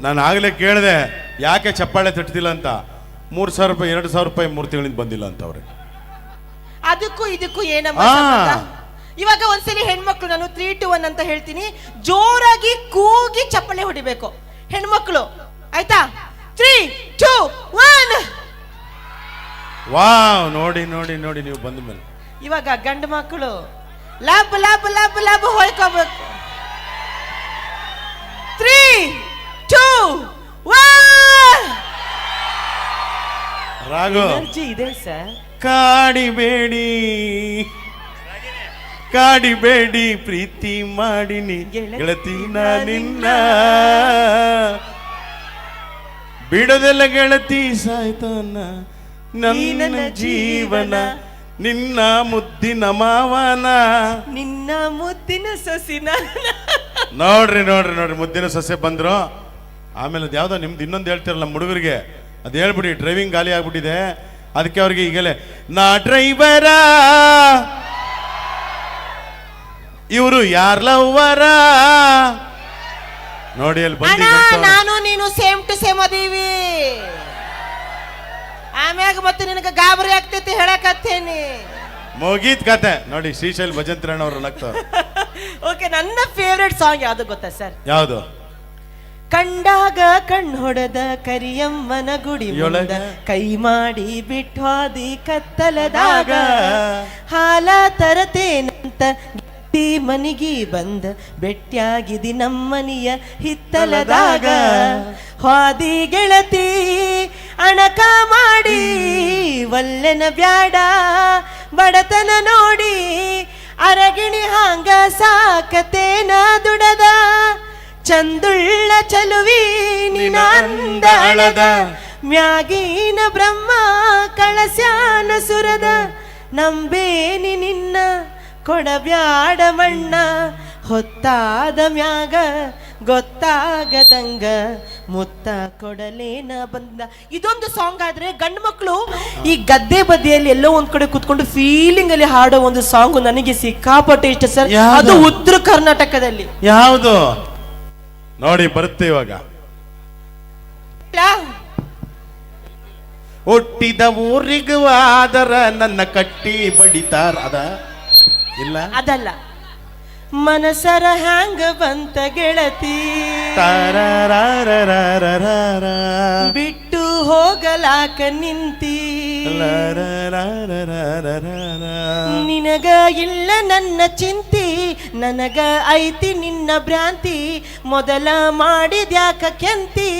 ನಾನು ಆಗಲೇ ಕೇಳಿದೆ ಯಾಕೆ ಚಪ್ಪಾಳೆ ತಟ್ತಿಲ್ಲ ಅಂತ? ಮೂರು ಸಾವಿರ ರೂಪಾಯಿ ಎರಡು ಸಾವಿರ ರೂಪಾಯಿ ಮೂರು ತಿಂಗಳಿಂದ ಬಂದಿಲ್ಲ ಅಂತ ಅವ್ರೆ. ಅದಕ್ಕೂ ಇದಕ್ಕೂ ಏನಮ್ಮ ಆ. ಸಂಬಂಧ? ಇವಾಗ ಒಂದ್ಸಲಿ ಹೆಣ್ಮಕ್ಳು ನಾನು ತ್ರೀ ಟು ಒನ್ ಅಂತ ಹೇಳ್ತೀನಿ ಜೋರಾಗಿ ಕೂಗಿ ಚಪ್ಪಳೆ ಹೊಡಿಬೇಕು. ಹೆಣ್ಮಕ್ಳು ಆಯ್ತಾ? ತ್ರೀ ಟೂ ಒನ್ ವಾವ್ ನೋಡಿ ನೋಡಿ ನೋಡಿ ನೀವು ಬಂದ ಮೇಲೆ. ಇವಾಗ ಗಂಡು ಮಕ್ಕಳು ಲಬ್ ಲಬ್ ಲಬ್ ಲಬ್ ಹೊಯ್ಕೋಬೇಕು ರಾಘು. ಎನರ್ಜಿ ಇದೆ ಸರ್ ಕಾಡಿಬೇಡಿ ಕಾಡಿಬೇಡಿ ಪ್ರೀತಿ ಮಾಡಿನಿ. ಗೆಳತಿನ ಗೆಳತಿ ನಿನ್ನ. ಬಿಡದೆಲ್ಲ ಗೆಳತಿ ಸಾಯ್ತಾನ. ನನ್ನ ಜೀವನ. ನಿನ್ನ ಮುದ್ದಿನ ಮಾವನ. ನಿನ್ನ ಮುದ್ದಿನ ಸೊಸಿನ. ನೋಡ್ರಿ ನೋಡ್ರಿ ನೋಡ್ರಿ ಮುದ್ದಿನ ಸೊಸೆ ಬಂದ್ರು. ಆಮೇಲೆ ಅದ್ಯಾವ್ದೋ ನಿಮ್ದು ಇನ್ನೊಂದು ಹೇಳ್ತಿರಲ್ಲ ನಮ್ಮ ಹುಡುಗರಿಗೆ. ಅದು ಹೇಳ್ಬಿಡಿ ಡ್ರೈವಿಂಗ್ ಖಾಲಿ ಆಗ್ಬಿಟ್ಟಿದೆ. ಅದಕ್ಕೆ ಅವ್ರಿಗೆ ಈಗಲೇ ನಾ ಡ್ರೈವರ ಇವರು ಯಾರ್ ಲವ್ವರ ನೋಡಿ ಅಲ್ಲಿ ಅಣ್ಣ ಬಂದಿ ನಾನು ನೀನು ಸೇಮ್ ಟು ಸೇಮ್ ಅದೀವಿ. ಆಮ್ಯಾಗ ಮತ್ತೆ ನಿನಗೆ ಗಾಬರಿ ಆಗ್ತೈತಿ ಹೇಳಕತ್ತೇನಿ. ಮುಗೀತ್ ಕತೆ. ನೋಡಿ ಶ್ರೀಶೈಲ್ ಭಜಂತ್ರಣ್ಣ ಅವರು ನಗ್ತಾವ್ರೆ. ಓಕೆ ನನ್ನ ಫೇವ್ರೆಟ್ ಸಾಂಗ್ ಯಾವ್ದು ಗೊತ್ತಾ ಸರ್? ಯಾವ್ದು? ಕಂಡಾಗ ಕಣ್ ಹೊಡೆದ ಕರಿಯಮ್ಮನ ಗುಡಿ ಮುಂದ? ಕೈ ಮಾಡಿ ಬಿಟ್ವಾದಿ ಕತ್ತಲದಾಗ ಹಾಲ ತರತೇನಂತ ಮನಿಗಿ ಬಂದ ಬೆಟ್ಟಿಯಾಗಿದಿ ನಮ್ಮನಿಯ ಹಿತ್ತಲದಾಗ ಹಾದಿ ಗೆಳತಿ ಅಣಕ ಮಾಡಿ ವಲ್ಲೆನ ಬ್ಯಾಡ ಬಡತನ ನೋಡಿ ಅರಗಿಣಿ ಹಾಂಗ ಸಾಕತೇನ ದುಡದ ಚಂದುಳ್ಳ ಚಲುವಿ ನಿನಂದಳದ ಮ್ಯಾಗೀನ ಬ್ರಹ್ಮ ಕಳಸ್ಯಾನ ಸುರದ ನಂಬೇನಿ ನಿನ್ನ ಕೊಡಬ್ಯಾಡ ಮಣ್ಣ ಹೊತ್ತಾದ ಮ್ಯಾಗ ಗೊತ್ತಾಗದಂಗ ಮುತ್ತ ಕೊಡಲೇನ ಬಂದ. ಇದೊಂದು ಸಾಂಗ್ ಆದ್ರೆ ಗಂಡು ಮಕ್ಕಳು ಈ ಗದ್ದೆ ಬದಿಯಲ್ಲಿ ಎಲ್ಲೋ ಒಂದ್ ಕಡೆ ಕುತ್ಕೊಂಡು ಫೀಲಿಂಗ್ ಅಲ್ಲಿ ಹಾಡೋ ಒಂದು ಸಾಂಗ್ ನನಗೆ ಸಿಕ್ಕಾಪಟ್ಟೆ ಇಷ್ಟ ಸರ್. ಯಾವ್ದು? ಅದು ಉತ್ತರ ಕರ್ನಾಟಕದಲ್ಲಿ. ಯಾವ್ದು? ನೋಡಿ ಬರುತ್ತೆ ಇವಾಗ. ಹುಟ್ಟಿದ ಊರಿಗೂ ಆದರ ನನ್ನ ಕಟ್ಟಿ ಬಡಿತಾರ ಅದ. ಇಲ್ಲ? ಅದಲ್ಲ. ಮನಸರ ಹ್ಯಾಂಗ ಬಂತ ಗೆಳತಿ? ತಾರಾರಾರಾರಾರಾರ. ಬಿಟ್ಟು ಹೋಗಲಾಕ ನಿಂತಿ. ನಿನಗ ಇಲ್ಲ ನನ್ನ ಚಿಂತಿ ನನಗ ಐತಿ ನಿನ್ನ ಭ್ರಾಂತಿ. ಮೊದಲ ಮಾಡಿದ್ಯಾಕ ಕೆಂತಿ?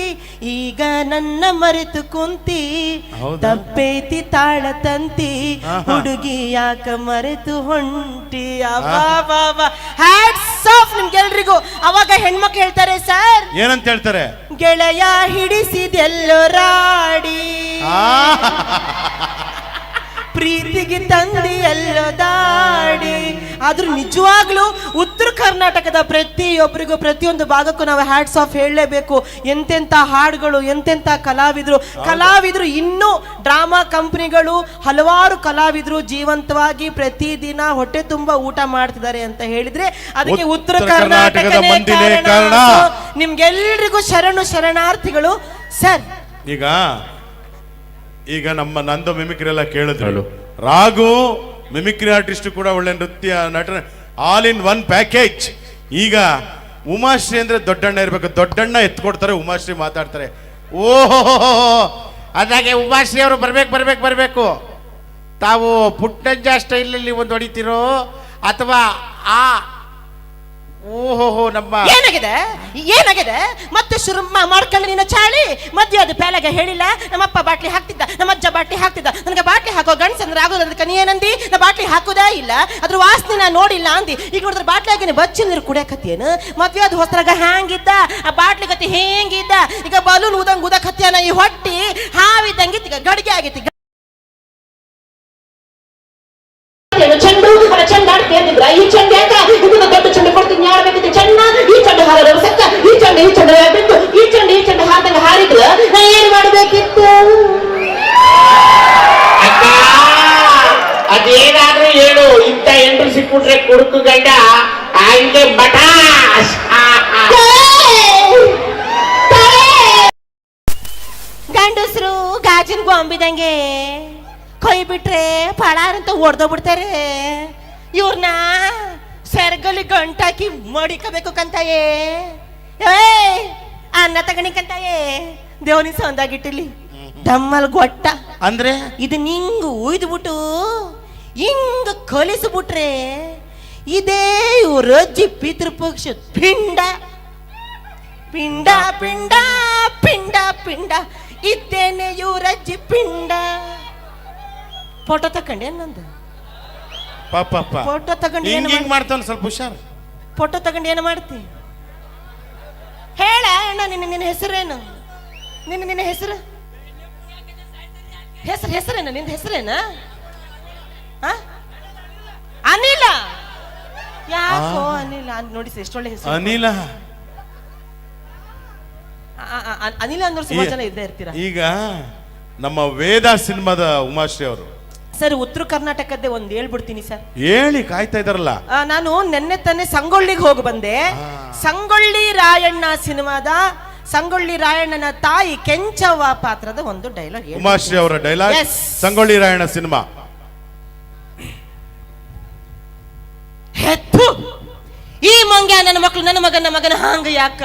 ಈಗ ನನ್ನ ಮರೆತು ಕುಂತಿ. ತಪ್ಪೇತಿ ತಾಳ ತಂತಿ. ಹುಡುಗಿ ಯಾಕ ಮರೆತು ಹೊಂಟಿ? ಹ್ಯಾಟ್ಸ್ ಆಫ್ ನಿಮ್ಗೆಲ್ರಿಗೂ. ಅವಾಗ ಹೆಣ್ಮಕ್ಳು ಹೇಳ್ತಾರೆ ಸರ್ ಏನಂತ ಹೇಳ್ತಾರೆ? ಗೆಳೆಯ ಹಿಡಿಸಿದೆಲ್ಲೋ ರಾಡಿ ಪ್ರೀತಿಗೆ ತಂದಿ ಎಲ್ಲೋ ದಾಡಿ. ಆದ್ರೂ ನಿಜವಾಗ್ಲೂ ಉತ್ತರ ಕರ್ನಾಟಕದ ಪ್ರತಿಯೊಬ್ಬರಿಗೂ ಪ್ರತಿಯೊಂದು ಭಾಗಕ್ಕೂ ನಾವು ಹ್ಯಾಟ್ಸ್ ಆಫ್ ಹೇಳಲೇಬೇಕು. ಎಂತೆಂಥ ಹಾಡುಗಳು ಎಂತೆಂಥ ಕಲಾವಿದರು. ಕಲಾವಿದರು ಇನ್ನೂ ಡ್ರಾಮಾ ಕಂಪ್ನಿಗಳು ಹಲವಾರು ಕಲಾವಿದರು ಜೀವಂತವಾಗಿ ಪ್ರತಿದಿನ ಹೊಟ್ಟೆ ತುಂಬ ಊಟ ಮಾಡ್ತಿದ್ದಾರೆ ಅಂತ ಹೇಳಿದ್ರೆ ಅದಕ್ಕೆ ಉತ್ತರ ಕರ್ನಾಟಕದ ಕಾರಣ. ನಿಮ್ಗೆಲ್ರಿಗೂ ಶರಣು ಶರಣಾರ್ಥಿಗಳು. ಸರ್. ಈಗ ಈಗ ನಮ್ಮ ನಂದು ಮಿಮಿಕ್ರೆಲ್ಲ ಕೇಳಿದ್ರು. ರಾಘು ಮಿಮಿಕ್ರಿ ಆರ್ಟಿಸ್ಟ್ ಕೂಡ ಒಳ್ಳೆ ನೃತ್ಯ ನಟ ಆಲ್ ಇನ್ ಒನ್ ಪ್ಯಾಕೇಜ್ ಈಗ ಉಮಾಶ್ರೀ ಅಂದ್ರೆ ದೊಡ್ಡಣ್ಣ ಇರ್ಬೇಕು. ದೊಡ್ಡಣ್ಣ ಎತ್ಕೊಡ್ತಾರೆ, ಉಮಾಶ್ರೀ ಮಾತಾಡ್ತಾರೆ. ಓಹೋ ಅದಾಗೆ ಉಮಾಶ್ರೀ ಅವರು ಬರ್ಬೇಕು ಬರ್ಬೇಕು ಬರ್ಬೇಕು. ತಾವು ಪುಟ್ಟಂಜ ಸ್ಟೈಲಲ್ಲಿ ಒಂದು ಹೊಡಿತೀರೋ ಅಥವಾ ಆ ಓಹೋ ನಮ್ಮ ಏನಾಗಿದೆ? ಏನಾಗಿದೆ? ಮತ್ತೆ ಶುರು ಮಾ- ಮಾಡ್ಕೊಳ್ಳಿ ನಿನ್ನ ಚಾಳಿ. ಮದ್ವೆ ಅದು ಪ್ಯಾಲಾಗ ಹೇಳಿಲ್ಲ. ನಮ್ಮಪ್ಪ ಬಾಟ್ಲಿ ಹಾಕ್ತಿದ್ದ, ನಮ್ಮ ಅಜ್ಜ ಬಾಟ್ಲಿ ಹಾಕ್ತಿದ್ದ. ನನಗೆ ಬಾಟ್ಲಿ ಹಾಕೋ ಗಂಡಸಂದ್ರೆ ಆಗೋದು ಅದಕ್ಕೆ ನೀ ಏನಂದಿ? ನಾ ಬಾಟ್ಲಿ ಹಾಕೋದೇ ಇಲ್ಲ. ಅದ್ರ ವಾಸನೆ ನಾ ನೋಡಿಲ್ಲ ಅಂದಿ. ಈಗ ನೋಡಿದ್ರೆ ಬಾಟ್ಲಿ ಆಗಿನ ಬಚ್ಚಿ ನೀರು ಕುಡಿಯಕತ್ತೇನು ಮದ್ವೆ ಅದು ಹೊಸರಾಗ ಹ್ಯಾಂಗಿದ್ದ? ಆ ಬಾಟ್ಲಿ ಗತಿ ಹೇಗಿದ್ದ? ಈಗ ಬಲೂನ್ ಉದಂಗ್ ಉದಕ್ ಈ ಹೊಟ್ಟಿ? ಹಾವಿದ್ದಂಗಿತ್ತು ಈಗ ಗಡಿಗೆ ಆಗೈತಿ ಚಂಡು ಚೆಂಡು ಈ ಚೆಂಡು ಯಾಕ ಮಾಡ್ಬೇಕಿದ್ರೆ ಚಂಡ ಈ ಚಂಡ ಹಾರದ ಸತ್ತ ಈ ಚಂಡ ಈ ಚಂಡ ಹೇಳ್ಬಿಟ್ಟು ಈ ಚಂಡ ಈ ಚಂಡ ಹಾರ್ದಂಗ ಹಾರಿದ್ರ ನಾ ಏನ್ ಮಾಡಬೇಕಿತ್ತು? ಅದೇನಾದ್ರೂ ಹೇಳು ಇಂತ ಎಂಟ್ರು ಸಿಕ್ಬಿಟ್ರೆ ಕುಡುಕು ಗಂಡ ಹಂಗೆ ಬಟಾಶ್ ಗಂಡಸರು ಗಾಜಿನ ಗೊಂಬಿದಂಗೆ ಕೊಯ್ ಬಿಟ್ರೆ ಪಳಾರಂತ ಅಂತ ಬಿಡ್ತಾರೆ ಇವ್ರನ್ನ ಸೆರಗಲ್ಲಿ ಗಂಟಾಕಿ ಮಡಿಕಬೇಕು ಕಂತಾಯೇ. ಏಯ್ ಅನ್ನ ತಗಣಿಕಂತಾಯೇ ದೇವನಿ ಸೌಂದಾಗಿಟ್ಟಿಲಿ ದಮ್ಮಲ್ ಗೊಟ್ಟ. ಅಂದ್ರೆ? ಇದು ನಿಂಗ್ ಉಯ್ದ್ಬಿಟ್ಟು ಹಿಂಗ ಕಲಿಸ್ಬಿಟ್ರೆ ಇದೇ ಇವ್ರ ಅಜ್ಜಿ ಪಿತೃಪಕ್ಷ ಪಿಂಡ. ಪಿಂಡ ಪಿಂಡ ಪಿಂಡ ಪಿಂಡ. ಇದ್ದೇನೆ ಇವ್ರ ಅಜ್ಜಿ ಪಿಂಡ. ಫೋಟೋ ತಕೊಂಡೆ ನಂದು. ಪಾಪ ಫೋಟೋ ತಗೊಂಡು ಏನು ಹಿಂಗ್ ಹಿಂಗ್ ಮಾಡ್ತಾನ ಸ್ವಲ್ಪ ಹುಷಾರ್. ಫೋಟೋ ತಗೊಂಡು ಏನು ಮಾಡ್ತಿ? ಹೇಳ ಅಣ್ಣ ನಿನ್ನ ನಿನ್ನ ಹೆಸರೇನು? ನಿನ್ನ ನಿನ್ನ ಹೆಸರು? ಹೆಸರು ಹೆಸರೇನ? ನಿನ್ನ ಹೆಸರೇನ? ಅನಿಲ! ಯಾಕೋ ಅನಿಲ? ಅಂತ ನೋಡಿ ಎಷ್ಟೊಳ್ಳೆ ಹೆಸರು. ಅನಿಲ. ಆ- ಆ- ಆ- ಅನಿಲ ಅಂದ್ರೆ ಸುಮಾರು ಜನ ಇದ್ದೇ ಇರ್ತೀರಾ? ಈಗ ನಮ್ಮ ವೇದ ಸಿನಿಮಾದ ಉಮಾಶ್ರೀ ಅವರು ಸರ್ ಉತ್ತರ ಕರ್ನಾಟಕದ್ದೇ ಒಂದು ಹೇಳ್ಬಿಡ್ತೀನಿ ಸರ್. ಹೇಳಿ ಕಾಯ್ತಾ ಇದಾರಲ್ಲ. ನಾನು ನೆನ್ನೆ ತಾನೆ ಸಂಗೊಳ್ಳಿಗೆ ಹೋಗಿ ಬಂದೆ. ಸಂಗೊಳ್ಳಿ ರಾಯಣ್ಣ ಸಿನಿಮಾದ ಸಂಗೊಳ್ಳಿ ರಾಯಣ್ಣನ ತಾಯಿ ಕೆಂಚವ್ವ ಪಾತ್ರದ ಒಂದು ಡೈಲಾಗ್ ಉಮಾಶ್ರೀ ಅವರ ಡೈಲಾಗ್ ಸಂಗೊಳ್ಳಿ ರಾಯಣ್ಣ ಸಿನಿಮಾ. ಹೆತ್ತು. ಮಂಗ್ಯ, ನನ್ನ ಮಕ್ಕಳು ನನ್ನ ಮಗನ ಮಗನ ಹಾಂಗ ಯಾಕ?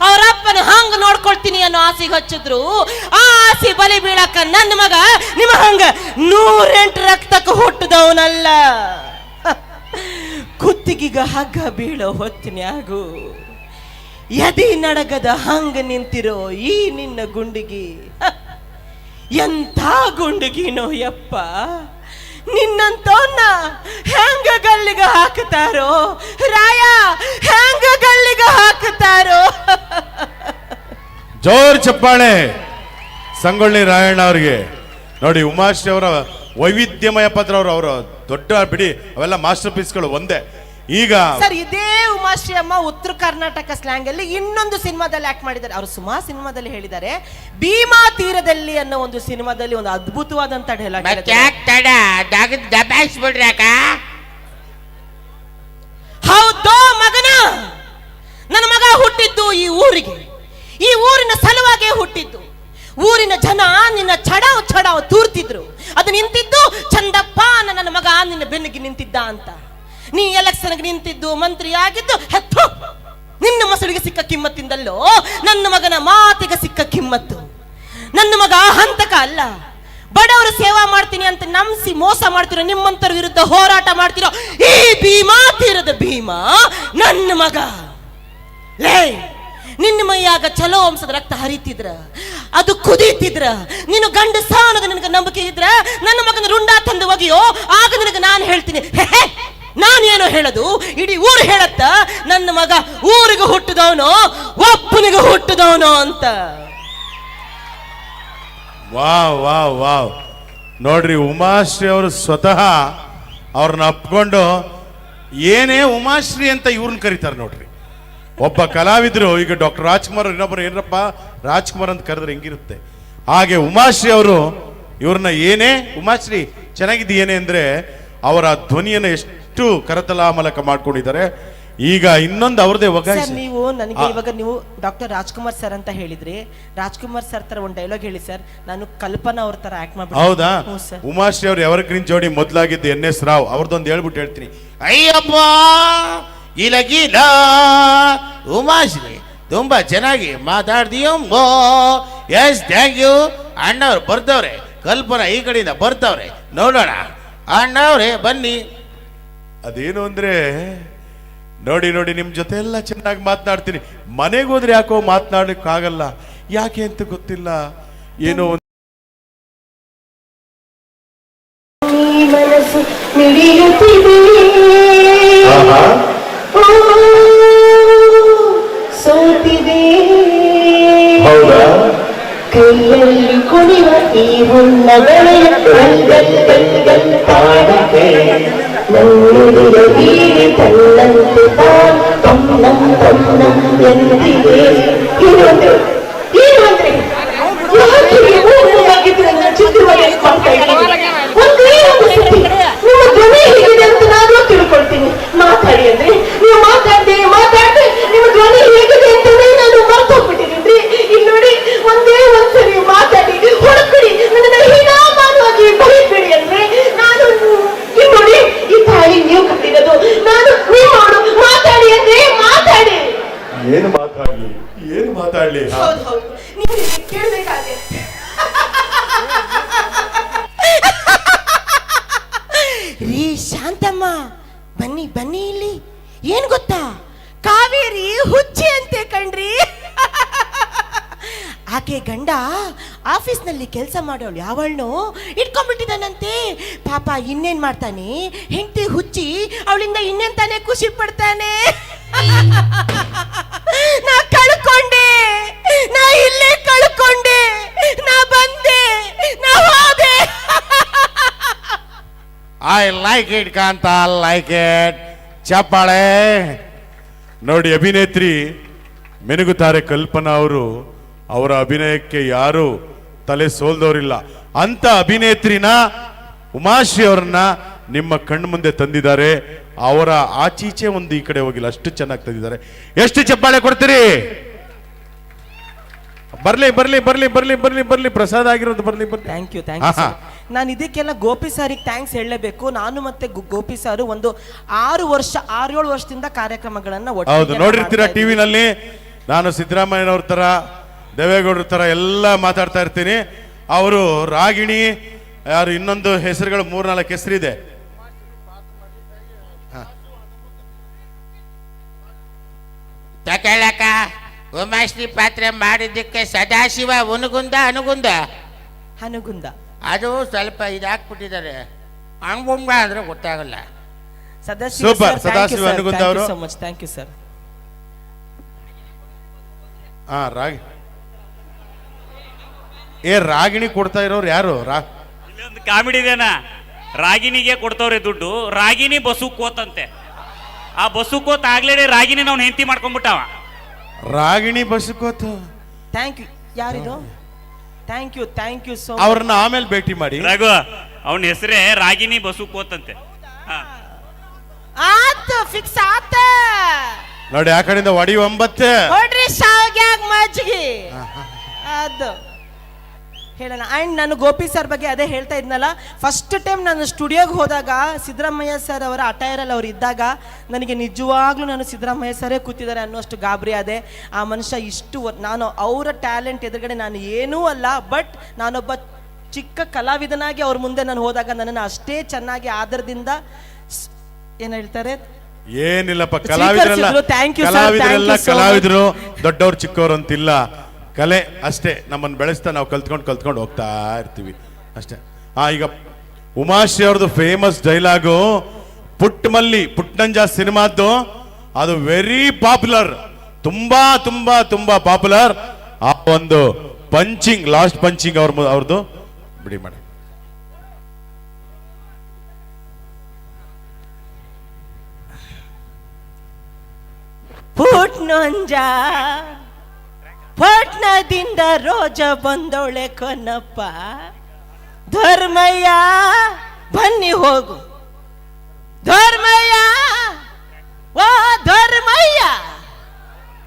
ಅವ್ರ ಅಪ್ಪನ ಹಾಂಗ ನೋಡ್ಕೊಳ್ತೀನಿ ಅನ್ನೋ ಆಸೆಗೆ ಹಚ್ಚಿದ್ರು. ಆ ಆಸೆ ಬಲಿ ಬೀಳಕ ನನ್ನ ಮಗ ನಿಮ್ಮ ಹಂಗ ನೂರೆಂಟು ರಕ್ತಕ್ಕೆ ಹುಟ್ಟದವನಲ್ಲ. ಕುತ್ತಿಗಿಗ ಹಗ್ಗ ಬೀಳೋ ಹೊತ್ತಿನ್ಯಾಗು? ಎದಿ ನಡಗದ ಹಂಗ ನಿಂತಿರೋ ಈ ನಿನ್ನ ಗುಂಡಿಗಿ? ಎಂಥ ಗುಂಡಿಗಿನೋ ಯಪ್ಪ? ನಿನ್ನಂತವನ್ನ ಹೆಂಗ ಗಲ್ಲಿಗ ಹಾಕ್ತಾರೋ ರಾಯ ಹೆಂಗ ಗಲ್ಲಿಗ ಹಾಕ್ತಾರೋ ಜೋರ್ ಚಪ್ಪಾಳೆ. ಸಂಗೊಳ್ಳಿ ರಾಯಣ್ಣ ಅವ್ರಿಗೆ. ನೋಡಿ ಉಮಾಶ್ರೀ ಅವರ ವೈವಿಧ್ಯಮಯ ಪತ್ರ ಅವರು ಅವರ ದೊಡ್ಡ ಬಿಡಿ ಅವೆಲ್ಲ ಮಾಸ್ಟರ್ ಪೀಸ್ಗಳು ಒಂದೇ. ಈಗ ಸರ್ ಇದೇ ಉಮಾಶ್ರೀ ಅಮ್ಮ ಉತ್ತರ ಕರ್ನಾಟಕ ಸ್ಲ್ಯಾಂಗ್ ಅಲ್ಲಿ ಇನ್ನೊಂದು ಸಿನಿಮಾದಲ್ಲಿ ಆಕ್ಟ್ ಮಾಡಿದ್ದಾರೆ. ಅವರು ಸುಮಾರು ಸಿನಿಮಾದಲ್ಲಿ ಹೇಳಿದ್ದಾರೆ. ಭೀಮಾ ತೀರದಲ್ಲಿ ಅನ್ನೋ ಒಂದು ಸಿನಿಮಾದಲ್ಲಿ ಒಂದು ಅದ್ಭುತವಾದಂತ ಡೈಲಾಗ್ ಹೌದೋ ಮಗನ? ನನ್ನ ಮಗ ಹುಟ್ಟಿದ್ದು ಈ ಊರಿಗೆ. ಈ ಊರಿನ ಸಲುವಾಗಿ ಹುಟ್ಟಿದ್ದು. ಊರಿನ ಜನ ನಿನ್ನ ಚಡಾವ್ ಚಡಾವ್ ತೂರ್ತಿದ್ರು. ಅದು ನಿಂತಿದ್ದು ಚಂದಪ್ಪ ನನ್ನ ಮಗ ನಿನ್ನ ಬೆನ್ನಿಗೆ ನಿಂತಿದ್ದ ಅಂತ. ನೀ ಎಲೆಕ್ಷನ್ಗೆ ನಿಂತಿದ್ದು, ಮಂತ್ರಿ ಆಗಿದ್ದು, ಹೆತ್ತು. ನಿನ್ನ ಮಸಳಿಗೆ ಸಿಕ್ಕ ಕಿಮ್ಮತ್ತಿಂದಲ್ಲೋ? ನನ್ನ ಮಗನ ಮಾತಿಗೆ ಸಿಕ್ಕ ಕಿಮ್ಮತ್ತು. ನನ್ನ ಮಗ ಹಂತಕ ಅಲ್ಲ. ಬಡವರು ಸೇವಾ ಮಾಡ್ತೀನಿ ಅಂತ ನಂಬಿಸಿ ಮೋಸ ಮಾಡ್ತಿರೋ ನಿಮ್ಮಂತರ ವಿರುದ್ಧ ಹೋರಾಟ ಮಾಡ್ತಿರೋ ಈ ಭೀಮಾ ತೀರದ ಭೀಮಾ ನನ್ನ ಮಗ. ಲೇ, ನಿನ್ನ ಮೈಯಾಗ ಚಲೋ ಅಂಶದ ರಕ್ತ ಹರಿತಿದ್ರ, ಅದು ಕುದೀತಿದ್ರ. ನೀನು ಗಂಡ ಸಾನದ ನಿನಗೆ ನಂಬಿಕೆ ಇದ್ರ ನನ್ನ ಮಗನ ರುಂಡ ತಂದು ಒಗೆಯೋ, ಆಗ ನಿನಗೆ ನಾನು ಹೇಳ್ತೀನಿ. ನಾನೇನು ಹೇಳೋದು? ಇಡೀ ಊರು ಹೇಳತ್ತ? ನನ್ನ ಮಗ ಊರಿಗೆ ಹುಟ್ಟಿದವನು, ಒಪ್ಪನಿಗೆ ಹುಟ್ಟಿದವನು ಅಂತ. Wow wow wow. ನೋಡ್ರಿ, ಉಮಾಶ್ರೀ ಅವರು ಸ್ವತಃ ಅವ್ರನ್ನ ಅಪ್ಕೊಂಡು ಏನೇ ಉಮಾಶ್ರೀ ಅಂತ ಇವ್ರನ್ನ ಕರೀತಾರೆ ನೋಡ್ರಿ. ಒಬ್ಬ ಕಲಾವಿದರು, ಈಗ ಡಾಕ್ಟರ್ ರಾಜ್ಕುಮಾರ್ ಇನ್ನೊಬ್ಬರು ಏನಪ್ಪ? ರಾಜ್ಕುಮಾರ್ ಅಂತ ಕರೆದ್ರೆ ಹೆಂಗಿರುತ್ತೆ? ಹಾಗೆ ಉಮಾಶ್ರೀ ಅವರು ಇವ್ರನ್ನ ಏನೇ, ಉಮಾಶ್ರೀ ಚೆನ್ನಾಗಿದ್ದು ಏನೇ ಅಂದರೆ ಅವರ ಧ್ವನಿಯನ್ನು ಎಷ್ಟು ಕರತಲಾಮಲಕ ಮಾಡ್ಕೊಂಡಿದ್ದಾರೆ. ಈಗ ಇನ್ನೊಂದು ಅವ್ರದೇ ಸರ್ ನೀವು ನನಗೆ. ಇವಾಗ ನೀವು ಡಾಕ್ಟರ್ ರಾಜ್ಕುಮಾರ್ ಸರ್ ಅಂತ ಹೇಳಿದ್ರಿ. ರಾಜ್ಕುಮಾರ್ ಸರ್ ತರ ಒಂದು ಡೈಲಾಗ್ ಹೇಳಿ ಸರ್. ನಾನು ಕಲ್ಪನಾ ಅವ್ರ ತರ ಆಕ್ಟ್ ಮಾಡ್ಬಿಟ್ಟು ಹೌದಾ? ಹ್ಞೂ ಸರ್. ಉಮಾಶ್ರೀ ಅವ್ರ ಎವರ್ಗ್ರೀನ್ ಜೋಡಿ ಮೊದಲಾಗಿದ್ದು ಎನ್ ಎಸ್ ರಾವ್. ಅವ್ರದ್ದೊಂದು ಹೇಳ್ಬಿಟ್ಟು ಹೇಳ್ತೀನಿ. ಅಯ್ಯಪ್ಪ ಇಲಗಿಲ ಉಮಾಶ್ರೀ ತುಂಬಾ ಚೆನ್ನಾಗಿ ಮಾತಾಡ್ತೀಯಂಬೋ ಎಸ್ ಥ್ಯಾಂಕ್ ಯು ಅಣ್ಣವ್ರು ಬರ್ತವ್ರೆ ಕಲ್ಪನಾ ಈ ಕಡೆಯಿಂದ ಬರ್ತವ್ರೆ ನೋಡೋಣ. ಅಣ್ಣವ್ರೆ ಬನ್ನಿ. ಅದೇನು ಅಂದ್ರೆ ನೋಡಿ ನೋಡಿ ನಿಮ್ಮ ಜೊತೆ ಎಲ್ಲ ಚೆನ್ನಾಗಿ ಮಾತನಾಡ್ತೀನಿ. ಮನೆಗೆ ಹೋದ್ರೆ ಯಾಕೋ ಮಾತನಾಡಕ್ ಆಗಲ್ಲ ಯಾಕೆ ಅಂತ ಗೊತ್ತಿಲ್ಲ? ಏನೋ ಒಂದು ಸೋತಿದೆ ಕೈಯಲ್ಲಿ ಕುಣಿವ ಈ ಹುಣ್ಣ ಬೆಳೆಯ ಗಲ್ ಗಲ್ ಗಲ್ ಗಲ್ നല്ലിരവീഴി തന്നന്തുതാൻ തന്നം തന്നം എന്തിരേ ഇരുണ്ട് ಬನ್ನಿ ಬನ್ನಿ ಇಲ್ಲಿ. ಏನ್ ಗೊತ್ತಾ? ಕಾವೇರಿ ಹುಚ್ಚಿ ಅಂತೆ ಕಣ್ರಿ. ಆಕೆ ಗಂಡ ಆಫೀಸ್ನಲ್ಲಿ ಕೆಲಸ ಮಾಡೋಳು. ಯಾವಳ್ನು? ಇಟ್ಕೊಂಡ್ಬಿಟ್ಟಿದ್ದಾನಂತೆ. ಪಾಪ ಇನ್ನೇನ್ ಮಾಡ್ತಾನೆ? ಹೆಂಡತಿ ಹುಚ್ಚಿ ಅವಳಿಂದ ಇನ್ನೇನ್ ತಾನೇ ಖುಷಿ ಪಡ್ತಾನೆ ನಾ ಕಳ್ಕೊಂಡೆ ನಾ ಇಲ್ಲೇ ಕಳ್ಕೊಂಡೆ ನಾ ಬಂದೆ ನಾ ಹೋದೆ I like it Kantha like it ಚಪ್ಪಾಳೆ. ನೋಡಿ ಅಭಿನೇತ್ರಿ ಮೆನುಗುತ್ತಾರೆ ಕಲ್ಪನಾ ಅವರು. ಅವರ ಅಭಿನಯಕ್ಕೆ ಯಾರು ತಲೆ ಸೋಲ್ದವರಿಲ್ಲ. ಅಂತ ಅಭಿನೇತ್ರಿನ ಉಮಾಶ್ರೀ ಅವ್ರನ್ನ ನಿಮ್ಮ ಕಣ್ಣು ಮುಂದೆ ತಂದಿದ್ದಾರೆ. ಅವರ ಆಚೀಚೆ ಒಂದು ಈ ಕಡೆ ಹೋಗಿಲ್ಲ ಅಷ್ಟು ಚೆನ್ನಾಗಿ ತಂದಿದ್ದಾರೆ. ಎಷ್ಟು ಚಪ್ಪಾಳೆ ಕೊಡ್ತೀರಿ? ಬರ್ಲಿ ಬರ್ಲಿ ಬರ್ಲಿ ಬರ್ಲಿ ಬರ್ಲಿ ಬರ್ಲಿ ಪ್ರಸಾದ ಆಗಿರೋದು ಬರ್ಲಿ ಬರ್ಲಿ. Thank you thank you. ನಾನು ಇದಕ್ಕೆಲ್ಲ ಗೋಪಿ ಸಾರಿಗೆ ಥ್ಯಾಂಕ್ಸ್ ಹೇಳಲೇಬೇಕು. ನಾನು ಮತ್ತೆ ಗು- ಗೋಪಿ ಸಾರು ಒಂದು ಆರು ವರ್ಷ ಆರು ಏಳು ವರ್ಷದಿಂದ ಕಾರ್ಯಕ್ರಮಗಳನ್ನ ಹೌದು ನೋಡಿರ್ತೀರಾ ಟಿವಿನಲ್ಲಿ ನಾನು ಸಿದ್ದರಾಮಯ್ಯನವ್ರ ತರ ದೇವೇಗೌಡರ ತರ ಎಲ್ಲ ಮಾತಾಡ್ತಾ ಇರ್ತೀನಿ. ಅವರು ರಾಗಿಣಿ ಯಾರು ಇನ್ನೊಂದು ಹೆಸರುಗಳು ಮೂರ್ನಾಲ್ಕು ಹೆಸರಿದೆ ತಕಳಕ ಉಮಾಶ್ರೀ ಪಾತ್ರೆ ಮಾಡಿದ್ದಕ್ಕೆ ಸದಾಶಿವ ಉನುಗುಂದ ಅನುಗುಂದ ಹನುಗುಂದ. ಅದು ಸ್ವಲ್ಪ ಇದಾಕ್ಬಿಟ್ಟಿದ್ದಾರೆ ಅನುಗುಂದ ಅಂದ್ರೆ ಗೊತ್ತಾಗಲ್ಲ. ಸದಾಶಿವ Super, ಸದಾಶಿವ ಹನುಗುಂದ ಅವರು. So much thank you sir ಹಾ ರಾಗಿ. ಏ ರಾಗಿಣಿ ಕೊಡ್ತಾ ಇರೋರು ಯಾರು? ರಾ ಇಲ್ಲೊಂದು ಕಾಮಿಡಿ ಇದೇನ? ರಾಗಿಣಿಗೆ ಕೊಡ್ತವ್ರೆ ದುಡ್ಡು. ರಾಗಿಣಿ ಬಸು ಕೋತಂತೆ. ಆ ಬಸ್ಸು ಕೋತ್ ಆಗ್ಲೇನೆ ರಾಗಿಣಿ ನಾವು ಹೆಂಡತಿ ಮಾಡ್ಕೊಂಡ್ಬಿಟ್ಟವ. ರಾಗಿಣಿ ಬಸ್ಕೋತ ಥ್ಯಾಂಕ್ ಯು ಯಾರಿದು? Thank you thank you so ಅವ್ರನ್ನ ಆಮೇಲೆ ಭೇಟಿ ಮಾಡಿ. ರಘು ಅವನ ಹೆಸರೇ ರಾಗಿನಿ ಬಸು ಕೋತಂತೆ ಹಾ. ಆತ ಫಿಕ್ಸ್ ಆತ. ನೋಡಿ ಆ ಕಡೆಯಿಂದ ಒಡಿ ಒಂಬತ್ತೆ ಹೊಡ್ರಿ ಶಾವ್ಗ್ಯಾಗ ಮಜ್ಜಿಗೆ ಅದು. ಹೇಳೋಣ ಆ್ಯಂಡ್ ನಾನು ಗೋಪಿ ಸರ್ ಬಗ್ಗೆ ಅದೇ ಹೇಳ್ತಾ ಇದ್ನಲ್ಲ ಫಸ್ಟ್ ಟೈಮ್ ನಾನು ಸ್ಟುಡಿಯೋಗೆ ಹೋದಾಗ ಸಿದ್ದರಾಮಯ್ಯ ಸರ್ ಅವರ ಅಟೈರಲ್ಲಿ ಅವರು ಇದ್ದಾಗ ನನಗೆ ನಿಜವಾಗ್ಲೂ ನಾನು ಸಿದ್ದರಾಮಯ್ಯ ಸರೇ ಕೂತಿದ್ದಾರೆ ಅನ್ನೋಷ್ಟು ಗಾಬರಿ ಆದೆ. ಆ ಮನುಷ್ಯ ಇಷ್ಟು ನಾನು ಅವರ ಟ್ಯಾಲೆಂಟ್ ಎದುರುಗಡೆ ನಾನು ಏನೂ ಅಲ್ಲ ಬಟ್ ನಾನೊಬ್ಬ ಚಿಕ್ಕ ಕಲಾವಿದನಾಗಿ ಅವ್ರ ಮುಂದೆ ನಾನು ಹೋದಾಗ ನನ್ನನ್ನು ಅಷ್ಟೇ ಚೆನ್ನಾಗಿ ಆದರದಿಂದ ಏನು ಹೇಳ್ತಾರೆ? ಏನಿಲ್ಲಪ್ಪ ಕಲಾವಿದರೆಲ್ಲ. ಕಲಾವಿದರೆಲ್ಲ ಕಲಾವಿದರು ದೊಡ್ಡವ್ರು ಚಿಕ್ಕವ್ರು ಅಂತಿಲ್ಲ. ಕಲೆ ಅಷ್ಟೇ, ನಮ್ಮನ್ನು ಬೆಳೆಸ್ತಾ ನಾವು ಕಲ್ತ್ಕೊಂಡು ಕಲ್ತ್ಕೊಂಡು ಹೋಗ್ತಾ ಇರ್ತೀವಿ. ಅಷ್ಟೇ. ಆ, ಈಗ ಉಮಾಶ್ರೀ ಅವ್ರದ್ದು ಫೇಮಸ್ ಡೈಲಾಗು ಪುಟ್ ಮಲ್ಲಿ ಪುಟ್ಟಂಜ ಸಿನಿಮಾದ್ದು, ಅದು ವೆರಿ ಪಾಪ್ಯುಲರ್ ತುಂಬಾ ತುಂಬಾ ತುಂಬಾ ಪಾಪ್ಯುಲರ್ ಆ ಒಂದು ಪಂಚಿಂಗ್ ಲಾಸ್ಟ್ ಪಂಚಿಂಗ್ ಅವ್ರ ಅವ್ರದ್ದು. ಬಿಡಿ ಮಾಡಿ. ಪುಟ್ನೊಂಜ. ಪಟ್ನದಿಂದ ರೋಜ ಬಂದೋಳೆ ಕೊನ್ನಪ್ಪ ಧರ್ಮಯ್ಯ, ಬನ್ನಿ ಹೋಗು. ಧರ್ಮಯ್ಯ, ಓ ಧರ್ಮಯ್ಯ.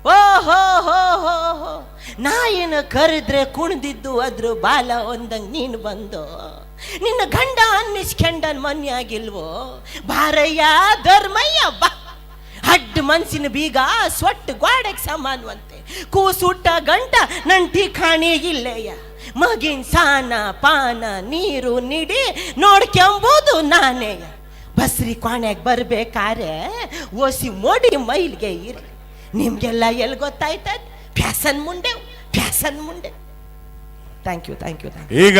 ಓ ಹೋ ಹೋ ಹೋ ಹೋ. ನಾಯಿನ ಕರೆದ್ರೆ ಕುಣಿದಿದ್ದು ಅದ್ರ ಬಾಲ ಒಂದಂಗ್ ನೀನು ಬಂದು. ನಿನ್ನ ಗಂಡ ಅನ್ನಿಸ್ಕೊಂಡನ್ ಮನ್ಯಾಗಿಲ್ವೋ? ಬಾರಯ್ಯ, ಧರ್ಮಯ್ಯ, ಬಾ. ಹಡ್ ಮನ್ಸಿನ ಬೀಗ, ಸೊಟ್ಟು ಗೋಡೆಗೆ ಸಮಾನವಂತೆ. ಕೂಸುಟ್ಟ ಗಂಟ, ನಂಟಿ ಖಾಣಿ ಇಲ್ಲೆಯ. ಮಗಿನ್ ಸಾನ, ಪಾನ, ನೀರು ನಿಡಿ ನೋಡ್ಕೆಂಬುದು ನಾನೇಯ. ಬಸ್ರಿ ಕೋಣೆಗೆ ಬರ್ಬೇಕಾರೆ, ಓಸಿ ಮೋಡಿ ಮೈಲ್ಗೆ ಇರಿ. ನಿಮ್ಗೆಲ್ಲ ಎಲ್ಲಿ ಗೊತ್ತಾಯ್ತದ? ಫ್ಯಾಸನ್ ಮುಂಡೆ ಫ್ಯಾಸನ್ ಮುಂಡೆ. ಥ್ಯಾಂಕ್ ಯು ಥ್ಯಾಂಕ್ ಯು ಈಗ